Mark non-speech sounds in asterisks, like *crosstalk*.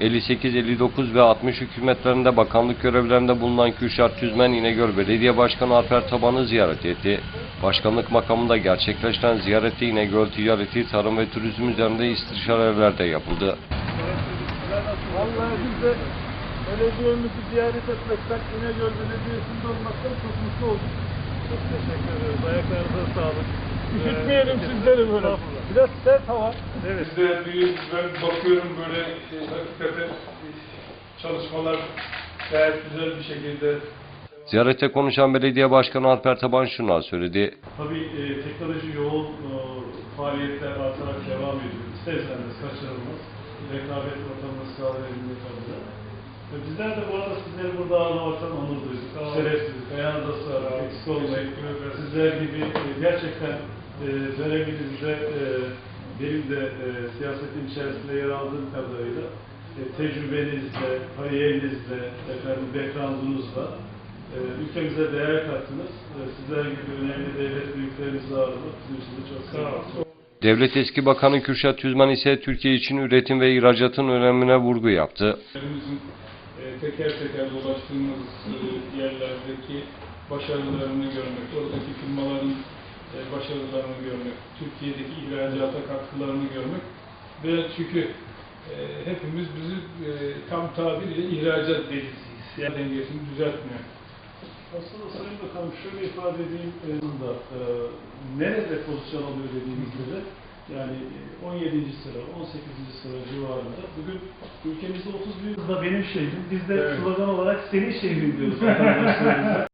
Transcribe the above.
58, 59 ve 60 hükümetlerinde bakanlık görevlerinde bulunan Kürşat Tüzmen İnegöl Belediye Başkanı Alper Taban'ı ziyaret etti. Başkanlık makamında gerçekleşen ziyarette İnegöl ticareti, tarım ve turizm üzerinde istişareler de yapıldı. Vallahi biz de belediyemizi ziyaret etmekten, İnegöl Belediyesi'nde olmaktan çok mutlu olduk. Çok teşekkür ederiz. Ayaklarınıza sağlık. Üşütmeyelim Ee, sizleri böyle. Biraz sert hava. Evet. Biz de büyük, ben bakıyorum böyle e, hakikaten e, çalışmalar gayet güzel bir şekilde Ziyarette konuşan Belediye Başkanı Alper Taban şunlar söyledi. Tabii e, teknoloji yoğun e, faaliyetler artarak devam ediyor. İster istemez kaçırılmaz. Rekabet ortamını sağlayabilmek adına. Ve bizler de bu arada sizleri burada ağırlamaktan onur duyduk. Şerefsizlik, ayağınıza sağlık, eksik olmayın. Sizler gibi e, gerçekten e, döneminizde e, benim de e, siyasetin içerisinde yer aldığım kadarıyla e, tecrübenizle, kariyerinizle, efendim background'unuzla e, ülkemize değer kattınız. E, sizler gibi önemli devlet büyüklerimizi ağırlamak bizim için de çok sağ olun. Devlet Eski Bakanı Kürşat Tüzmen ise Türkiye için üretim ve ihracatın önemine vurgu yaptı. Ülkemizin e, teker teker dolaştığımız e, yerlerdeki başarılarını görmek, oradaki firmaların e, başarılarını görmek, Türkiye'deki ihracata katkılarını görmek ve çünkü e, hepimiz bizi e, tam tabiriyle ihracat delisiyiz. Yani dengesini düzeltmiyor. Aslında Sayın Bakanım şöyle ifade edeyim, e, da, e, nerede pozisyon alıyor dediğimizde de yani e, 17. sıra, 18. sıra civarında. Bugün ülkemizde 30 bin da benim şehrim. Biz de Evet. slogan olarak senin şehrin diyoruz. *laughs*